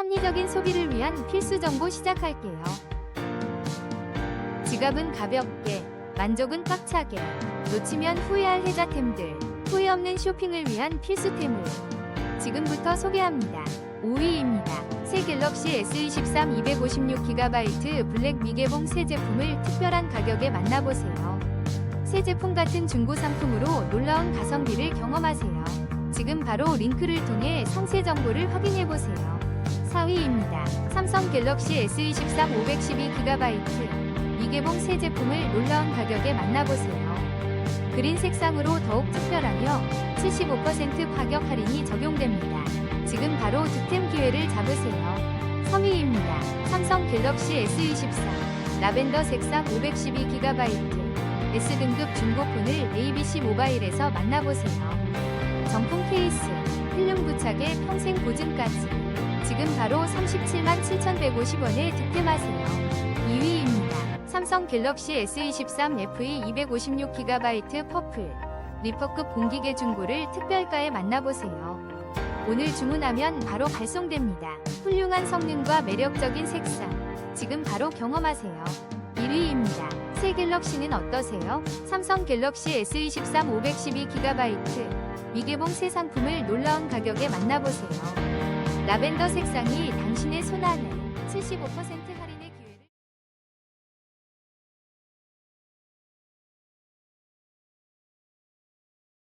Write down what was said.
합리적인 소비를 위한 필수 정보 시작할게요. 지갑은 가볍게, 만족은 꽉차게, 놓치면 후회할 혜자템들, 후회 없는 쇼핑을 위한 필수템을 지금부터 소개합니다. 5위입니다. 새 갤럭시 S23 256GB 블랙 미개봉 새 제품을 특별한 가격에 만나보세요. 새 제품 같은 중고 상품으로 놀라운 가성비를 경험하세요. 지금 바로 링크를 통해 상세 정보를 확인해 보세요. 4위입니다. 삼성 갤럭시 S23 512GB 미개봉 새 제품을 놀라운 가격에 만나보세요. 그린 색상으로 더욱 특별하며 75% 가격 할인이 적용됩니다. 지금 바로 득템 기회를 잡으세요. 3위입니다. 삼성 갤럭시 S24 라벤더 색상 512GB S등급 중고폰을 ABC 모바일에서 만나보세요. 정품 케이스, 필름 부착에 평생 보증까지 지금 바로 37만 7,150원에 득템하세요. 2위입니다. 삼성 갤럭시 S23 FE 256GB 퍼플 리퍼급 공기계 중고를 특별가에 만나보세요. 오늘 주문하면 바로 발송됩니다. 훌륭한 성능과 매력적인 색상 지금 바로 경험하세요. 1위입니다. 새 갤럭시는 어떠세요? 삼성 갤럭시 S23 512GB 미개봉 새 상품을 놀라운 가격에 만나보세요. 라벤더 색상이 당신의 손안에 75%